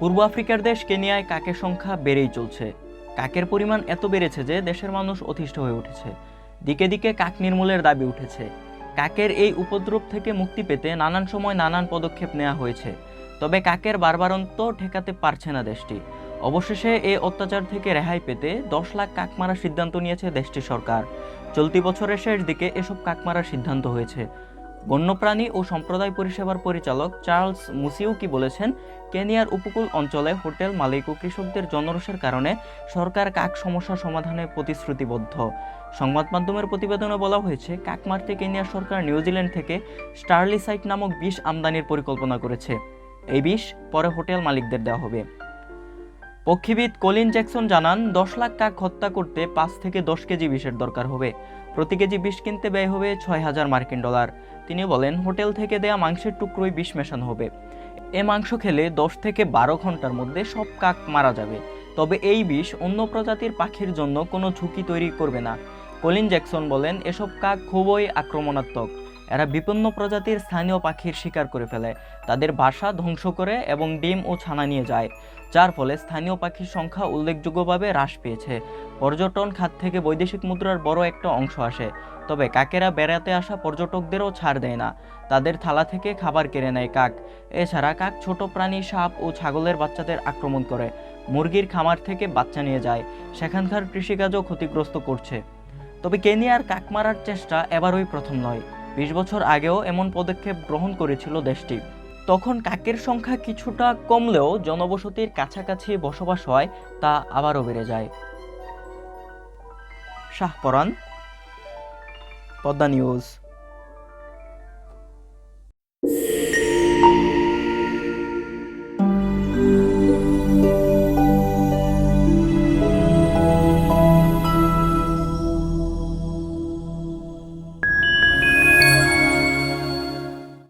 পূর্ব আফ্রিকার দেশ কেনিয়ায় কাকের সংখ্যা বেড়েই চলছে। কাকের পরিমাণ এত বেড়েছে যে দেশের মানুষ অতিষ্ঠ হয়ে উঠেছে। দিকে দিকে কাক নির্মূলের দাবি উঠেছে। কাকের এই উপদ্রব থেকে মুক্তি পেতে নানান সময় নানান পদক্ষেপ নেওয়া হয়েছে। তবে কাকের বারবারন্ত ঠেকাতে পারছে না দেশটি। অবশেষে এই অত্যাচার থেকে রেহাই পেতে দশ লাখ কাক মারার সিদ্ধান্ত নিয়েছে দেশটির সরকার। চলতি বছরের শেষ দিকে এসব কাক মারার সিদ্ধান্ত হয়েছে। বন্যপ্রাণী ও সম্প্রদায় পরিষেবার পরিচালক চার্লস মুসিউকি বলেছেন, কেনিয়ার উপকূল অঞ্চলে হোটেল মালিক ও কৃষকদের জনরোষের কারণে সরকার কাক সমস্যা সমাধানে প্রতিশ্রুতিবদ্ধ। সংবাদ মাধ্যমের প্রতিবেদনে বলা হয়েছে কাক মারতে কেনিয়ার সরকার নিউজিল্যান্ড থেকে স্টারলিসাইট নামক বিষ আমদানির পরিকল্পনা করেছে। এই বিষ পরে হোটেল মালিকদের দেওয়া হবে। পক্ষীবিদ কলিন জ্যাকসন জানান, দশ লাখ কাক হত্যা করতে পাঁচ থেকে দশ কেজি বিষের দরকার হবে। প্রতি কেজি বিষ কিনতে ব্যয় হবে ছয় হাজার মার্কিন ডলার। তিনি বলেন, হোটেল থেকে দেয়া মাংসের টুকরোই বিষ মেশানো হবে। এ মাংস খেলে দশ থেকে বারো ঘণ্টার মধ্যে সব কাক মারা যাবে। তবে এই বিষ অন্য প্রজাতির পাখির জন্য কোনো ঝুঁকি তৈরি করবে না। কলিন জ্যাকসন বলেন, এসব কাক খুবই আক্রমণাত্মক। এরা বিপন্ন প্রজাতির স্থানীয় পাখির শিকার করে ফেলে। তাদের বাসা ধ্বংস করে এবং ডিম ও ছানা নিয়ে যায়, যার ফলে স্থানীয় পাখির সংখ্যা উল্লেখযোগ্যভাবে হ্রাস পেয়েছে। পর্যটন খাত থেকে বৈদেশিক মুদ্রার বড় একটা অংশ আসে। তবে কাকেরা বেড়াতে আসা পর্যটকদেরও ছাড় দেয় না। তাদের থালা থেকে খাবার কেড়ে নেয় কাক। এছাড়া কাক ছোট প্রাণী, সাপ ও ছাগলের বাচ্চাদের আক্রমণ করে। মুরগির খামার থেকে বাচ্চা নিয়ে যায়। সেখানকার কৃষিকাজও ক্ষতিগ্রস্ত করছে। তবে কেনিয়ার কাক মারার চেষ্টা এবারই প্রথম নয়। বিশ বছর আগেও এমন পদক্ষেপ গ্রহণ করেছিল দেশটি। তখন কাকের সংখ্যা কিছুটা কমলেও জনবসতির কাছাকাছি বসবাস হয়, তা আবারও বেড়ে যায়। শাহপরান পদ্মা নিউজ।